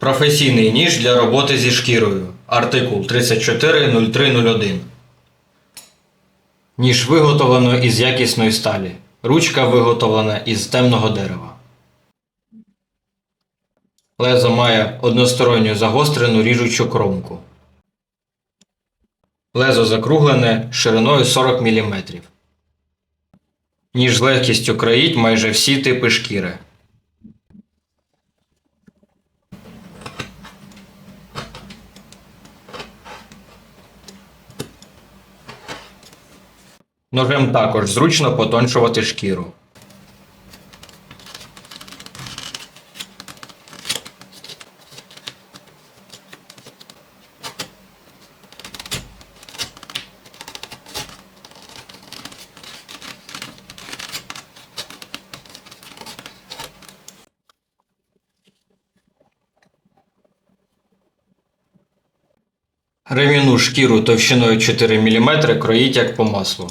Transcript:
Професійний ніж для роботи зі шкірою. Артикул 340301. Ніж виготовлено із якісної сталі. Ручка виготовлена із темного дерева. Лезо має односторонню загострену ріжучу кромку. Лезо закруглене шириною 40 мм. Ніж з легкістю кроїть майже всі типи шкіри. Ножем також зручно потончувати шкіру. Ремінну шкіру товщиною 4 мм кроїть як по маслу.